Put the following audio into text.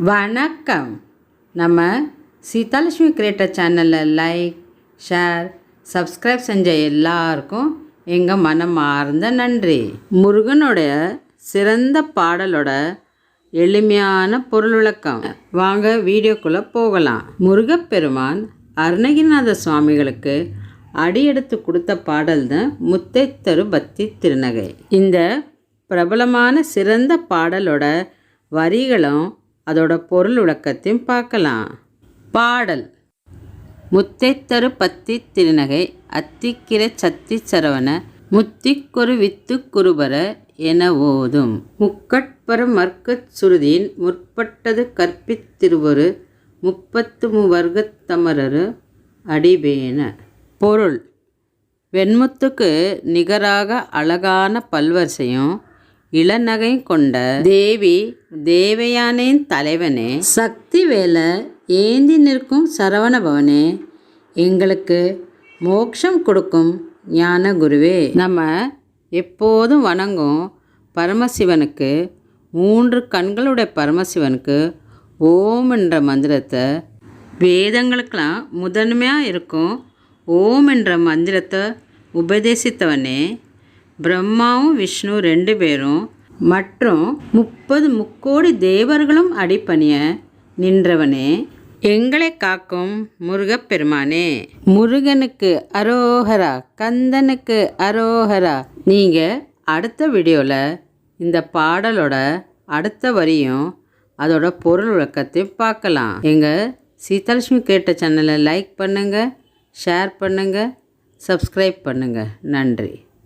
வணக்கம். நம்ம சீதாலட்சுமி கிரியேட்டர் சேனலில் லைக் ஷேர் சப்ஸ்கிரைப் செஞ்ச எல்லாருக்கும் எங்கள் மனமார்ந்த நன்றி. முருகனுடைய சிறந்த பாடலோட எளிமையான பொருள் விளக்கம். வாங்க வீடியோக்குள்ளே போகலாம். முருகப்பெருமான் அருணகிரிநாத சுவாமிகளுக்கு அடியெடுத்து கொடுத்த பாடல் தான் முத்தைத்தரு பக்தி திருநகை. இந்த பிரபலமான சிறந்த பாடலோட வரிகளும் அதோட பொருள் விளக்கத்தையும் பார்க்கலாம். பாடல். முத்தைத்தரு பத்தி திருநகை அத்திக்கிர சத்தி சரவண முத்திக்கொரு வித்து குருபர என ஓதும். முக்கட்பர மர்க்கச் சுருதியின் முற்பட்டது கற்பித்திருவரு முப்பத்து மூவர்க்கத்தமரரு அடிபேன. பொருள். வெண்முத்துக்கு நிகராக அழகான பல்வரிசையும் இளநகையும் கொண்ட தேவி தேவயானேன் தலைவனே. சக்தி வேலை ஏந்தி நிற்கும் சரவணபவனே எங்களுக்கு மோட்சம் கொடுக்கும் ஞான குருவே. நம்ம எப்போதும் வணங்கும் பரமசிவனுக்கு மூன்று கண்களுடைய பரமசிவனுக்கு ஓம் என்ற மந்திரத்தை வேதங்களுக்கெல்லாம் முதன்மையாக இருக்கும் ஓம் என்ற மந்திரத்தை உபதேசித்தவனே. பிரம்மாவும் விஷ்ணு ரெண்டு பேரும் மற்றும் முப்பது முக்கோடி தேவர்களும் அடிப்பணிய நின்றவனே. எங்களை காக்கும் முருகப்பெருமானே. முருகனுக்கு அரோஹரா கந்தனுக்கு அரோஹரா நீங்கள் அடுத்த வீடியோவில் இந்த பாடலோட அடுத்த வரியும் அதோட பொருள் விளக்கத்தையும் பார்க்கலாம். எங்கள் சீதாலட்சுமி கேட்ட சேனலை லைக் பண்ணுங்கள் ஷேர் பண்ணுங்கள் சப்ஸ்கிரைப் பண்ணுங்கள் நன்றி.